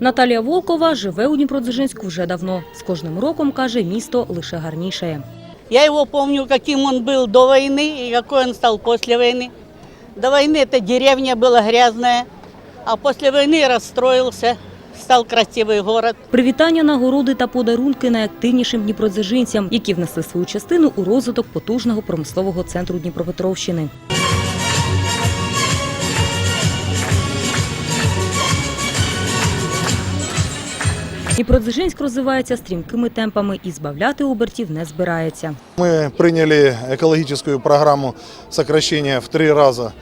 Наталія Волкова живе у Дніпродзержинську вже давно. З кожним роком, каже, місто лише гарнішає. Я его помню, каким он был до войны и какой он стал после войны. До войны эта деревня была грязная, а после войны расстроился, стал красивый город. Привітання, нагороди та подарунки найактивнішим дніпродзержинцям, які внесли свою частину у розвиток потужного промислового центру Дніпропетровщини. Дніпродзержинськ розвивається стрімкими темпами і збавляти обертів не збирається. Мы приняли экологическую программу сокращения в три раза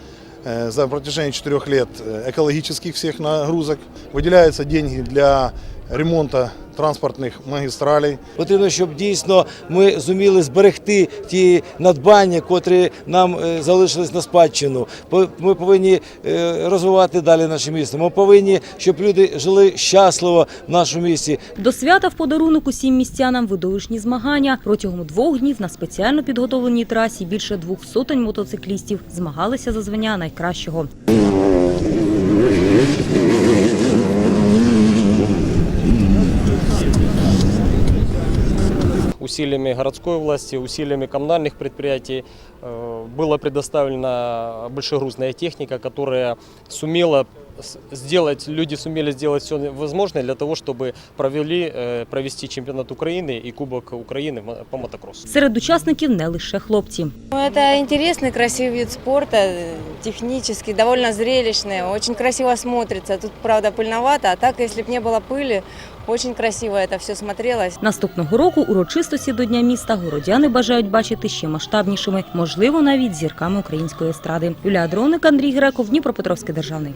э, за протяжении четырех лет э, экологических всех нагрузок. Выделяются деньги для ремонта транспортных магистралей. Потрібно, щоб дійсно ми зуміли зберегти ті надбання, котрі нам е, залишились на спадщину. По- Ми повинні е, розвивати далі наше місто. Ми повинні, щоб люди жили щасливо в нашому місті. До свята в подарунок усім містянам видовищні змагання. Протягом двох днів на спеціально підготовленій трасі більше двох сотень мотоциклістів змагалися за звання найкращого. усилиями городской власти, усилиями коммунальных предприятий э, была предоставлена большегрузная техника, которая сумела с- сделать, люди сумели сделать все возможное для того, чтобы провели, э, провести чемпионат Украины и Кубок Украины в мо- по мотокроссу. Серед учасників не лише хлопці. Ну, Это интересный, красивый вид спорта, э, технический, довольно зрелищный, очень красиво смотрится. Тут, правда, пыльновато, а так, если бы не было пыли, очень красиво это все смотрелось. Наступного року урочистості до Дня міста городяни бажають бачити ще масштабнішими, можливо, навіть зірками української естради. Юлія Дроник, Андрій Греков, Дніпропетровський державний.